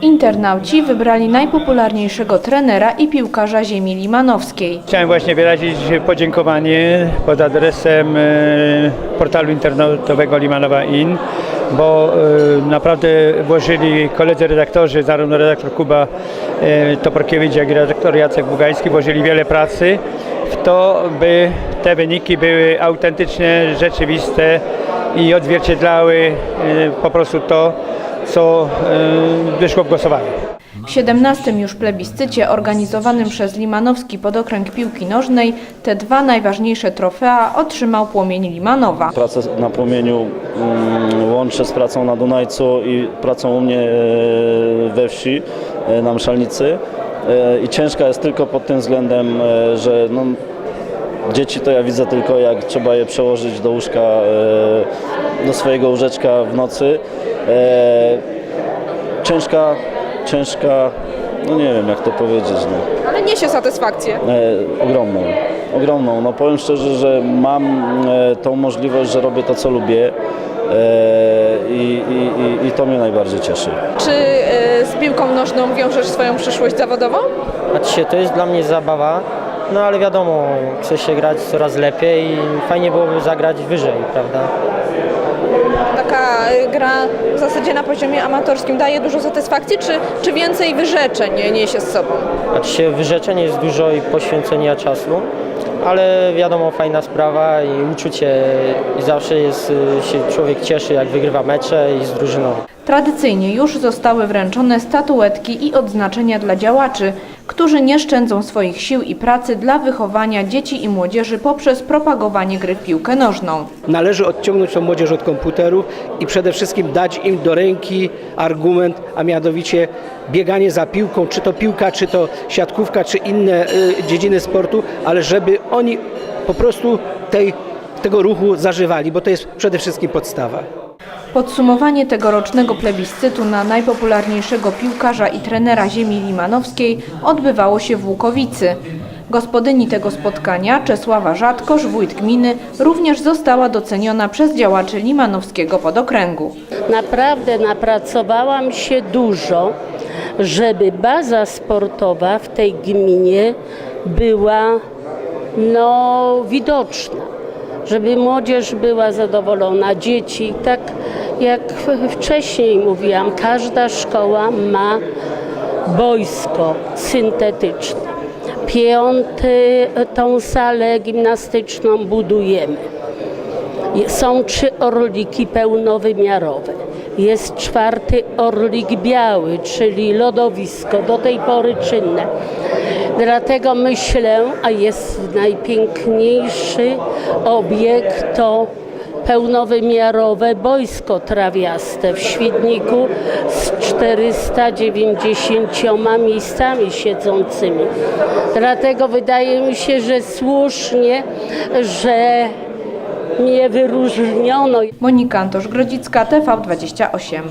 Internauci wybrali najpopularniejszego trenera i piłkarza ziemi limanowskiej. Chciałem właśnie wyrazić podziękowanie pod adresem e, portalu internetowego Limanowa In, bo e, naprawdę włożyli koledzy redaktorzy, zarówno redaktor Kuba e, Toporkiewicz, jak i redaktor Jacek Bugański, włożyli wiele pracy w to, by te wyniki były autentycznie rzeczywiste i odzwierciedlały po prostu to, co e, wyszło w głosowaniu. W 17 już plebiscycie organizowanym przez Limanowski Podokręg Piłki Nożnej te dwa najważniejsze trofea otrzymał płomień Limanowa. Pracę na płomieniu mm, łączę z pracą na Dunajcu i pracą u mnie e, we wsi e, na Mszalnicy. I ciężka jest tylko pod tym względem, że no, dzieci to ja widzę tylko jak trzeba je przełożyć do łóżka, do swojego łóżeczka w nocy. E, Ciężka, ciężka, no nie wiem jak to powiedzieć. No. Ale niesie satysfakcję. E, ogromną, ogromną. No powiem szczerze, że mam e, tą możliwość, że robię to, co lubię e, i, i, i, i to mnie najbardziej cieszy. Czy e, z piłką nożną wiążesz swoją przyszłość zawodową? Znaczy to jest dla mnie zabawa, no ale wiadomo, chce się grać coraz lepiej i fajnie byłoby zagrać wyżej, prawda? Gra w zasadzie na poziomie amatorskim daje dużo satysfakcji, czy, czy więcej wyrzeczeń niesie z sobą? Znaczy się wyrzeczeń jest dużo i poświęcenia czasu, ale wiadomo, fajna sprawa i uczucie i zawsze jest, y, się człowiek cieszy jak wygrywa mecze i z drużyną. Tradycyjnie już zostały wręczone statuetki i odznaczenia dla działaczy, którzy nie szczędzą swoich sił i pracy dla wychowania dzieci i młodzieży poprzez propagowanie gry w piłkę nożną. Należy odciągnąć tą młodzież od komputerów i przede wszystkim dać im do ręki argument, a mianowicie bieganie za piłką, czy to piłka, czy to siatkówka, czy inne y, dziedziny sportu, ale żeby oni po prostu tej, tego ruchu zażywali, bo to jest przede wszystkim podstawa. Podsumowanie tegorocznego plebiscytu na najpopularniejszego piłkarza i trenera ziemi limanowskiej odbywało się w Łukowicy. Gospodyni tego spotkania, Czesława Rzadkosz, wójt gminy, również została doceniona przez działaczy limanowskiego podokręgu. Naprawdę napracowałam się dużo, żeby baza sportowa w tej gminie była no, widoczna, żeby młodzież była zadowolona, dzieci. Tak jak wcześniej mówiłam, każda szkoła ma boisko syntetyczne. Piąty, tą salę gimnastyczną budujemy. Są trzy orliki pełnowymiarowe. Jest czwarty orlik biały, czyli lodowisko, do tej pory czynne. Dlatego myślę, a jest najpiękniejszy obiekt to pełnowymiarowe boisko trawiaste w Świdniku z 490 miejscami siedzącymi. Dlatego wydaje mi się, że słusznie, że mnie wyróżniono. Monika Antosz-Grodzicka, TV28.